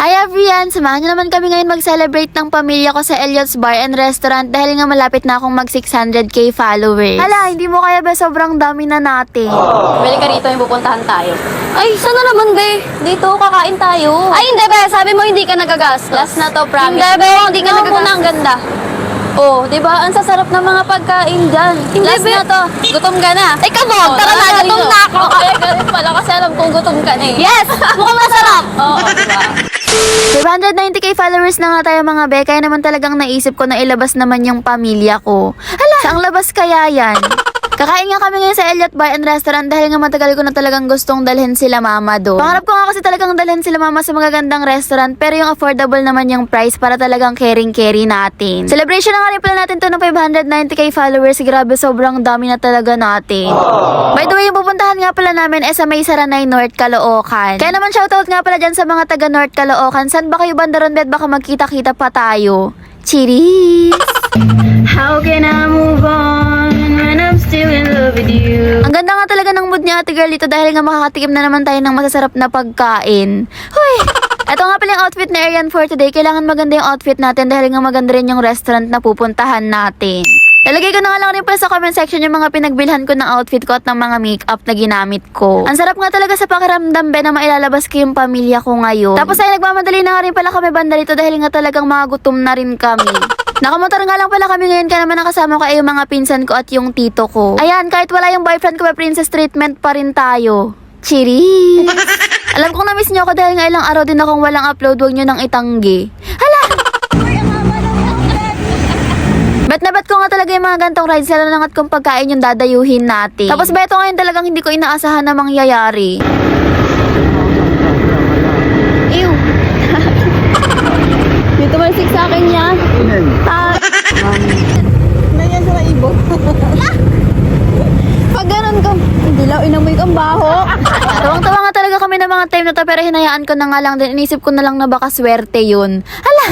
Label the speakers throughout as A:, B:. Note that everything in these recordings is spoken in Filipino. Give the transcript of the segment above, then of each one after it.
A: Hi everyone! Samahan niyo naman kami ngayon mag-celebrate ng pamilya ko sa Elliot's Bar and Restaurant dahil nga malapit na akong mag 600k followers. Hala, hindi mo kaya ba sobrang dami na natin?
B: Bili ka rito yung pupuntahan tayo. Ay, sana naman, be? Dito, kakain tayo. Ay, hindi, be. Sabi mo hindi ka nagagastos. Last na to, promise. Hindi, be. Hindi ka nagagastos. muna ang ganda. Oh, di ba? Ang sasarap ng mga pagkain dyan. Hindi, Last na to. Gutom ka na. Ay, kabog. Tara na, gutom na ako. Okay, ganun pala kasi alam kong gutom ka na eh. Yes! Mukhang masarap. Oo, di ba?
A: 590k followers na nga tayo mga be, kaya naman talagang naisip ko na ilabas naman yung pamilya ko. Hala, saang labas kaya yan? Kakain nga kami ngayon sa Elliot Bar and Restaurant dahil nga matagal ko na talagang gustong dalhin sila mama do. Pangarap ko nga kasi talagang dalhin sila mama sa magagandang restaurant pero yung affordable naman yung price para talagang caring-carry natin. Celebration na nga rin pala natin to 590k followers. Grabe, sobrang dami na talaga natin. By the way, yung pupuntahan nga pala namin ay sa May Saranay, North Caloocan. Kaya naman shoutout nga pala dyan sa mga taga North Caloocan. San ba kayo bandaron bed? Baka magkita-kita pa tayo. Cheers! How can I move on when I'm still in love with you? Ang ganda nga talaga ng mood niya ate girl dito dahil nga makakatikim na naman tayo ng masasarap na pagkain. Hoy! Ito nga pala yung outfit ni Arian for today. Kailangan maganda yung outfit natin dahil nga maganda rin yung restaurant na pupuntahan natin. Lalagay ko na lang rin pala sa comment section yung mga pinagbilhan ko ng outfit ko at ng mga makeup na ginamit ko. Ang sarap nga talaga sa pakiramdam be na mailalabas ko yung pamilya ko ngayon. Tapos ay nagmamadali na nga rin pala kami banda rito dahil nga talagang mga gutom na rin kami. Nakamotor nga lang pala kami ngayon kaya naman nakasama ko ay yung mga pinsan ko at yung tito ko. Ayan, kahit wala yung boyfriend ko, may princess treatment pa rin tayo. Cheers! Alam kong na-miss niyo ako dahil nga ilang araw din akong walang upload, huwag niyo nang itanggi. Hala! Bet na bet ko nga talaga yung mga gantong rides, lalo na nga't kung pagkain yung dadayuhin natin. Tapos beto ngayon talagang hindi ko inaasahan na mangyayari. Ew! Dito malsik sa akin yan. Ta-
C: Ganyan sa ibo.
A: Pag ganun hindi lang inamoy kang baho. Tawang-tawa nga talaga kami ng mga time na to pero hinayaan ko na nga lang din. Inisip ko na lang na baka swerte yun. Hala!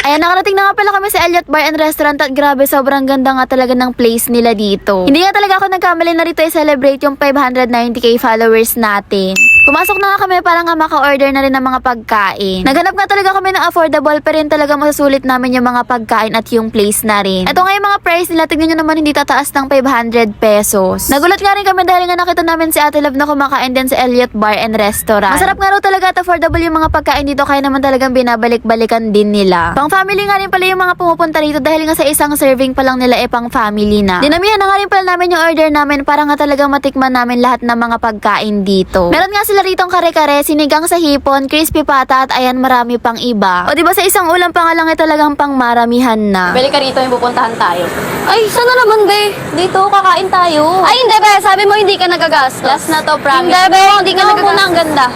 A: Ayan, nakarating na nga pala kami sa Elliot Bar and Restaurant at grabe, sobrang ganda nga talaga ng place nila dito. Hindi nga talaga ako nagkamali na rito i-celebrate yung 590k followers natin. Pumasok na nga kami para nga maka-order na rin ng mga pagkain. Naghanap nga talaga kami ng affordable pa rin talaga masasulit namin yung mga pagkain at yung place na rin. Ito nga yung mga price nila, tignan nyo naman hindi tataas ng 500 pesos. Nagulat nga rin kami dahil nga nakita namin si Ate Love na kumakain din sa Elliot Bar and Restaurant. Masarap nga raw talaga at affordable yung mga pagkain dito kaya naman talagang binabalik-balikan din nila. Pang family nga rin pala yung mga pumupunta rito dahil nga sa isang serving pa lang nila eh pang family na. Dinamihan na nga rin pala namin yung order namin para nga talaga matikman namin lahat ng mga pagkain dito. Meron nga sila ritong kare-kare, sinigang sa hipon, crispy pata at ayan marami pang iba. O di ba sa isang ulam pa nga lang eh talagang pang maramihan na.
B: Bili ka rito yung pupuntahan tayo. Ay, sana naman, be? Dito, kakain tayo. Ay, hindi, be. Sabi mo hindi ka nagagastos. Last na to, promise. Hindi, be. Hindi ka nagagastos. muna ang ganda.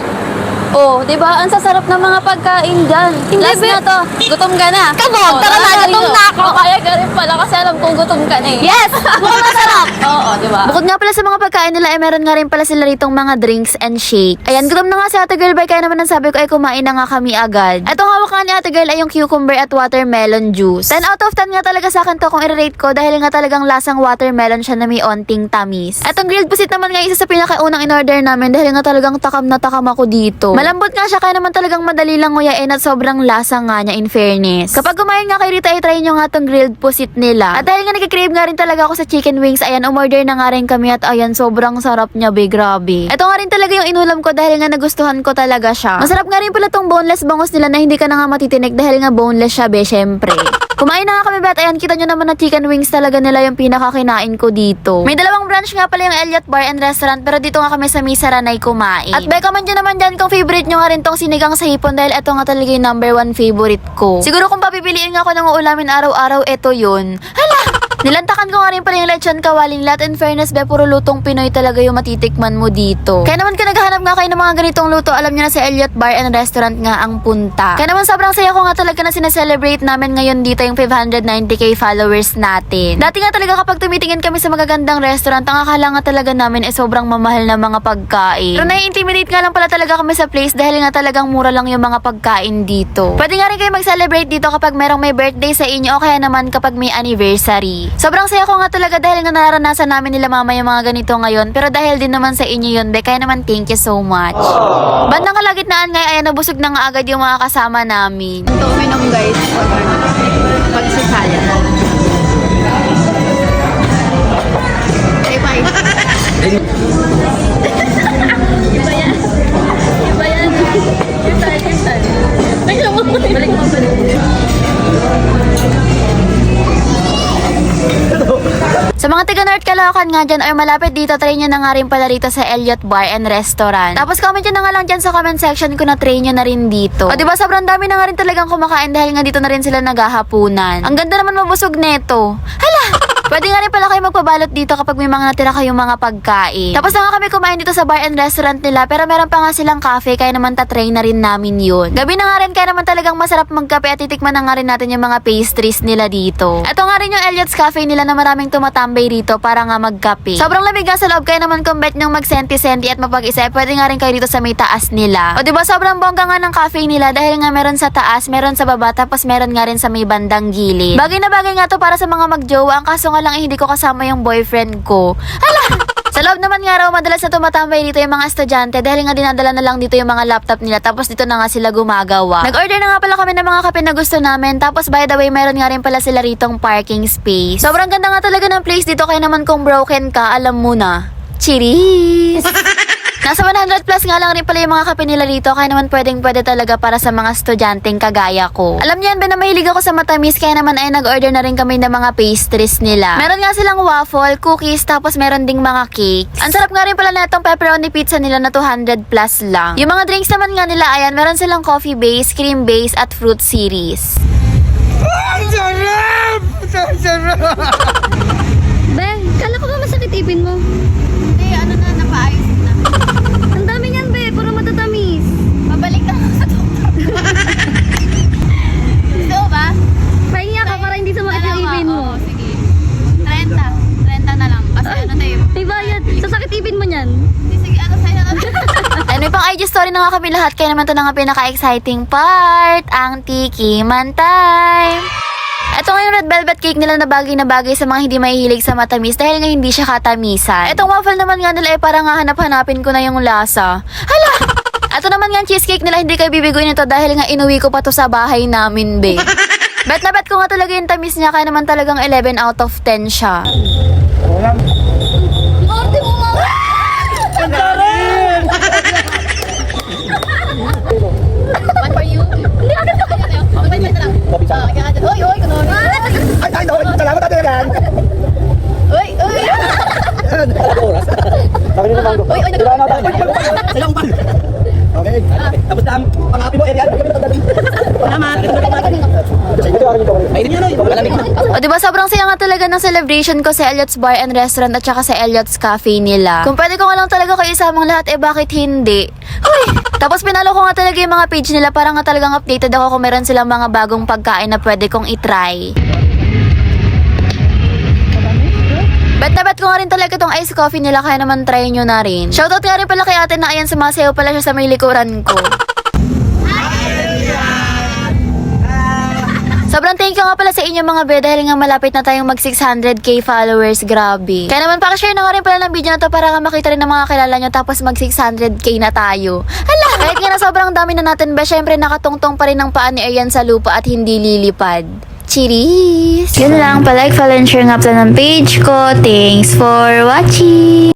B: Oh, di ba? Ang sasarap ng mga pagkain dyan. Last na to. Gutom ka na. Kabog, tara na, gutom na ako. Kaya ka rin pala kasi alam kong gutom ka na eh. Yes! Mukhang masarap. Oo, di ba?
A: Bukod nga pala sa mga pagkain nila, ay meron nga rin pala sila ritong mga drinks and shake. Ayan, gutom na nga si Ate Girl, bay, kaya naman ang sabi ko ay kumain na nga kami agad. Itong hawak nga ni Ate Girl ay yung cucumber at watermelon juice. 10 out of 10 nga talaga sa akin to kung i-rate ko dahil nga talagang lasang watermelon siya na may onting tamis. Itong grilled pusit naman nga isa sa pinakaunang in-order namin dahil nga talagang takam na takam ako dito. Malambot nga siya kaya naman talagang madali lang nguyain at sobrang lasa nga niya in fairness. Kapag kumain nga kayo rito ay try nyo nga tong grilled pusit nila. At dahil nga nagkikrave nga rin talaga ako sa chicken wings, ayan umorder na nga rin kami at ayan sobrang sarap niya be grabe. Ito nga rin talaga yung inulam ko dahil nga nagustuhan ko talaga siya. Masarap nga rin pala tong boneless bangos nila na hindi ka na nga matitinik dahil nga boneless siya be syempre. Kumain na nga kami bet. Ayan, kita nyo naman na chicken wings talaga nila yung pinakakinain ko dito. May dalawang branch nga pala yung Elliot Bar and Restaurant pero dito nga kami sa Misaranay kumain. At be, comment nyo naman dyan kung favorite nyo nga rin tong sinigang sa hipon dahil ito nga talaga yung number one favorite ko. Siguro kung papipiliin nga ako ng ulamin araw-araw, ito yun. Hala! Nilantakan ko nga rin pala yung lechon kawaling lahat. In fairness, be, puro lutong Pinoy talaga yung matitikman mo dito. Kaya naman kung naghahanap nga kayo ng mga ganitong luto, alam nyo na sa Elliot Bar and Restaurant nga ang punta. Kaya naman sobrang saya ko nga talaga na sineselebrate namin ngayon dito yung 590k followers natin. Dati nga talaga kapag tumitingin kami sa magagandang restaurant, ang akala nga talaga namin ay sobrang mamahal na mga pagkain. Pero nai-intimidate nga lang pala talaga kami sa place dahil nga talagang mura lang yung mga pagkain dito. Pwede nga rin kayo mag-celebrate dito kapag merong may birthday sa inyo o kaya naman kapag may anniversary. Sobrang saya ko nga talaga dahil nga naranasan namin nila mama yung mga ganito ngayon. Pero dahil din naman sa inyo yun, be, kaya naman thank you so much. Bandang kalagitnaan nga, ayan, nabusog na nga agad yung mga kasama namin.
C: Ito uminom guys. Pag si Saya. Okay, bye.
A: Sa mga taga North Caloocan nga dyan or malapit dito, try nyo na nga rin pala rito sa Elliot Bar and Restaurant. Tapos comment nyo na nga lang dyan sa comment section kung na-try nyo na rin dito. O diba sobrang dami na nga rin talagang kumakain dahil nga dito na rin sila naghahapunan. Ang ganda naman mabusog neto. Hala! Pwede nga rin pala kayo magpabalot dito kapag may mga natira kayong mga pagkain. Tapos na nga kami kumain dito sa bar and restaurant nila pero meron pa nga silang cafe kaya naman tatry na rin namin yun. Gabi na nga rin kaya naman talagang masarap magkape at titikman na nga rin natin yung mga pastries nila dito. Ito nga rin yung Elliot's Cafe nila na maraming tumatambay rito para nga magkape. Sobrang lamig nga sa loob kaya naman kung bet nyong mag-senti-senti at mapag-isa eh, pwede nga rin kayo dito sa may taas nila. O diba sobrang bongga nga ng cafe nila dahil nga meron sa taas, meron sa baba tapos meron nga rin sa may bandang gilid. Bagay na bagay nga to para sa mga magjowa ang kaso nga lang eh, hindi ko kasama yung boyfriend ko. Hala! Sa loob naman nga raw, madalas na tumatambay dito yung mga estudyante dahil nga dinadala na lang dito yung mga laptop nila tapos dito na nga sila gumagawa. Nag-order na nga pala kami ng mga kape na gusto namin tapos by the way, meron nga rin pala sila ritong parking space. Sobrang ganda nga talaga ng place dito kaya naman kung broken ka, alam mo na. Cheers! Nasa 100 plus nga lang rin pala yung mga kape nila dito kaya naman pwedeng pwede talaga para sa mga estudyanteng kagaya ko. Alam niyo yan ba na mahilig ako sa matamis kaya naman ay nag-order na rin kami ng mga pastries nila. Meron nga silang waffle, cookies, tapos meron ding mga cakes. Ang sarap nga rin pala na itong pepperoni pizza nila na 200 plus lang. Yung mga drinks naman nga nila ayan, meron silang coffee base, cream base, at fruit series.
B: Be, kala ko ba masakit ipin mo?
C: Na
A: nga kami lahat kaya naman to na nga pinaka-exciting part, ang tikiman time. Ito nga red velvet cake nila na bagay na bagay sa mga hindi mahihilig sa matamis dahil nga hindi siya katamisan. Itong waffle naman nga nila ay parang nga hanap-hanapin ko na yung lasa. Hala! Ito naman nga cheesecake nila hindi kayo bibiguin ito dahil nga inuwi ko pa to sa bahay namin, be. bet na bet ko nga talaga yung tamis niya kaya naman talagang 11 out of 10 siya.
B: Arte
C: wait na lang. Ah, kaya ka- Hoy, hoy, kunwari.
D: Ay, ay, no, salamat natin yan.
C: Hoy, hoy.
D: Sabi ni Mango.
C: Uy, uy,
D: Wala na tayo. Salang pa. Okay. Tapos na ang pangapi mo, Arian. Salamat. Ito,
A: O diba sobrang saya nga talaga ng celebration ko sa Elliot's Bar and Restaurant at saka sa Elliot's Cafe nila. Kung pwede ko nga lang talaga kayo isamang lahat, eh bakit hindi? Huy! Tapos pinalo ko nga talaga yung mga page nila para nga talagang updated ako kung meron silang mga bagong pagkain na pwede kong itry. Bet na bet ko nga rin talaga tong iced coffee nila kaya naman try nyo na rin. Shoutout nga rin pala kay ate na ayan sumasayaw pala siya sa may likuran ko. Sobrang thank you nga pala sa inyo mga be dahil nga malapit na tayong mag 600k followers, grabe. Kaya naman pakishare na nga rin pala ng video na to para nga makita rin ng mga kilala nyo tapos mag 600k na tayo. Hala! Kahit nga na sobrang dami na natin be, syempre nakatungtong pa rin ng paa ni Ayan sa lupa at hindi lilipad. Cheers! Yun lang, palike, follow, and share nga pala ng page ko. Thanks for watching!